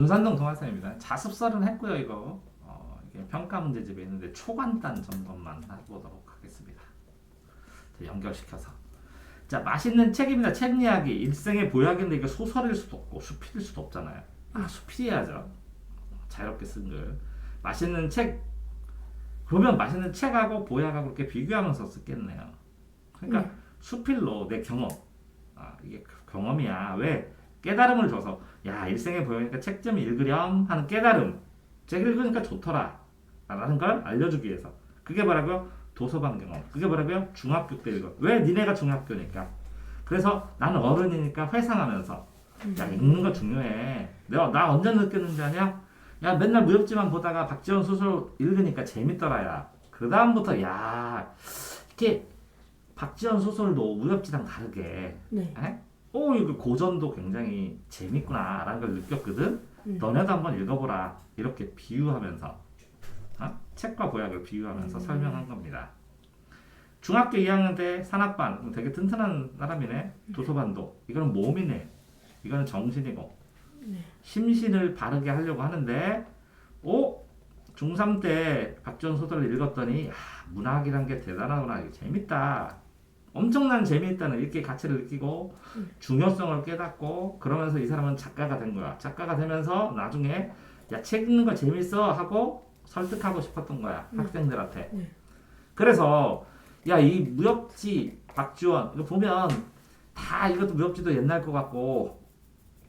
군산동 동화사입니다. 자습설은 했고요 이거 어, 이게 평가 문제집에 있는데 초간단 점검만 해보도록 하겠습니다. 자, 연결시켜서 자 맛있는 책입니다. 책 이야기 일생의 보약인데 이게 소설일 수도 없고 수필일 수도 없잖아요. 아 수필해야죠. 자유롭게 쓴 글. 맛있는 책 그러면 맛있는 책하고 보약하고 이렇게 비교하면서 쓰겠네요. 그러니까 네. 수필로 내 경험 아 이게 경험이야 왜 깨달음을 줘서 야 일생에 보이니까 책 좀 읽으렴 하는 깨달음. 책 읽으니까 좋더라. 라는 걸 알려주기 위해서. 그게 뭐라고요? 도서관 경험. 그게 뭐라고요? 중학교 때 읽어 왜 니네가 중학교니까? 그래서 나는 어른이니까 회상하면서 야 읽는 거 중요해. 내가 나 언제 느꼈는지 아냐? 야 맨날 무협지만 보다가 박지원 소설 읽으니까 재밌더라 야그 다음부터 야 이게 박지원 소설도 무협지랑 다르게. 네. 에? 오 이거 고전도 굉장히 재밌구나 라는 걸 느꼈거든. 음. 너네도 한번 읽어보라. 이렇게 비유하면서 어? 책과 보약을 비유하면서 음. 설명한 겁니다. 중학교 2학년 때 산악반 되게 튼튼한 사람이네. 도서반도. 이거는 몸이네. 이거는 정신이고. 네. 심신을 바르게 하려고 하는데 오 중3 때 박지원 소설을 읽었더니 아, 문학이란 게 대단하구나. 재밌다 엄청난 재미있다는 이렇게 가치를 느끼고 중요성을 깨닫고 그러면서 이 사람은 작가가 된 거야. 작가가 되면서 나중에 야 책 읽는 거 재밌어 하고 설득하고 싶었던 거야 음. 학생들한테. 네. 그래서 야 이 무협지 박지원 이거 보면 다 이것도 무협지도 옛날 것 같고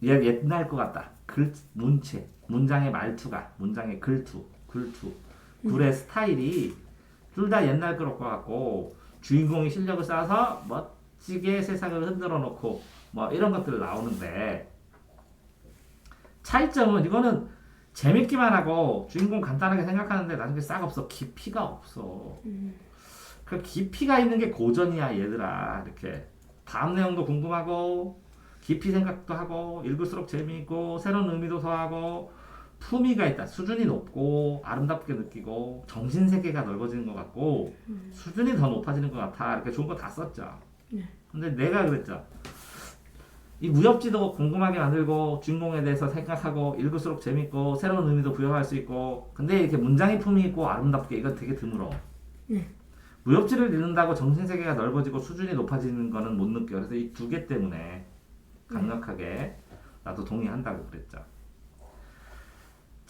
얘 옛날 것 같다. 글 문체 문장의 말투가 문장의 글투 글투. 글의 스타일이 둘 다 옛날 것 같고 주인공이 실력을 쌓아서 멋지게 세상을 흔들어 놓고 뭐 이런 것들 나오는데 차이점은 이거는 재밌기만 하고 주인공 간단하게 생각하는데 나중에 싹 없어 깊이가 없어 음. 그 깊이가 있는 게 고전이야 얘들아 이렇게 다음 내용도 궁금하고 깊이 생각도 하고 읽을수록 재미있고 새로운 의미도 더하고 품위가 있다 수준이 높고 아름답게 느끼고 정신 세계가 넓어지는 것 같고 수준이 더 높아지는 것 같아 이렇게 좋은 거 다 썼죠 네. 근데 내가 그랬죠 이 무협지도 궁금하게 만들고 주인공에 대해서 생각하고 읽을수록 재밌고 새로운 의미도 부여할 수 있고 근데 이렇게 문장이 품이 있고 아름답게 이건 되게 드물어 네. 무협지를 읽는다고 정신 세계가 넓어지고 수준이 높아지는 거는 못 느껴. 그래서 이 두 개 때문에 강력하게 나도 동의한다고 그랬죠.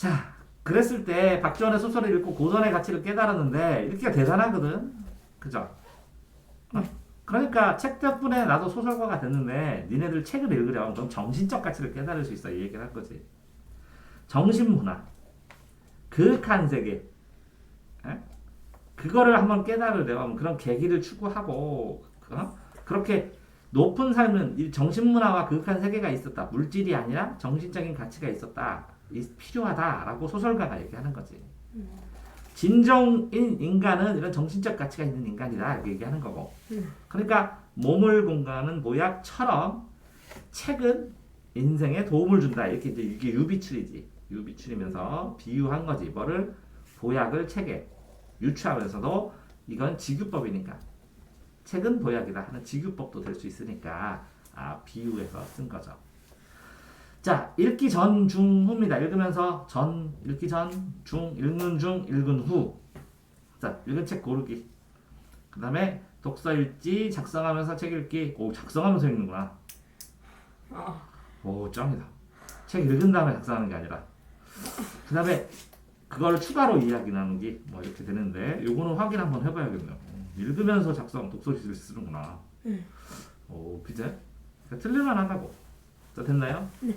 자, 그랬을 때 박지원의 소설을 읽고 고전의 가치를 깨달았는데 읽기가 대단하거든. 그죠? 어? 그러니까 책 덕분에 나도 소설가가 됐는데 니네들 책을 읽으려면 그럼 정신적 가치를 깨달을 수 있어 이 얘기를 할 거지. 정신문화, 그윽한 세계, 에? 그거를 한번 깨달으려면 그런 계기를 추구하고 어? 그렇게 높은 삶은 이 정신문화와 그윽한 세계가 있었다. 물질이 아니라 정신적인 가치가 있었다. 이 필요하다라고 소설가가 얘기하는 거지. 진정인 인간은 이런 정신적 가치가 있는 인간이다 이렇게 얘기하는 거고. 음. 그러니까 몸을 공부하는 모약처럼 책은 인생에 도움을 준다 이렇게 이제 이게 유비출이지. 유비출이면서 비유한 거지. 뭐를 보약을 책에 유추하면서도 이건 직유법이니까 책은 보약이다 하는 직유법도 될 수 있으니까 아, 비유해서 쓴 거죠. 자, 읽기 전, 중, 후입니다. 읽으면서 전, 읽기 전, 중, 읽는 중, 읽은 후. 자, 읽은 책 고르기. 그 다음에 독서 읽기, 작성하면서 책 읽기. 오, 작성하면서 읽는구나. 아. 오, 짱이다. 책 읽은 다음에 작성하는 게 아니라. 그 다음에 그걸 추가로 이야기 나누기. 뭐 이렇게 되는데, 요거는 확인 한번 해봐야겠네요. 음, 읽으면서 작성, 독서실을 쓰는구나. 네. 오, 그제? 틀릴만 하다고. 자, 됐나요? 네.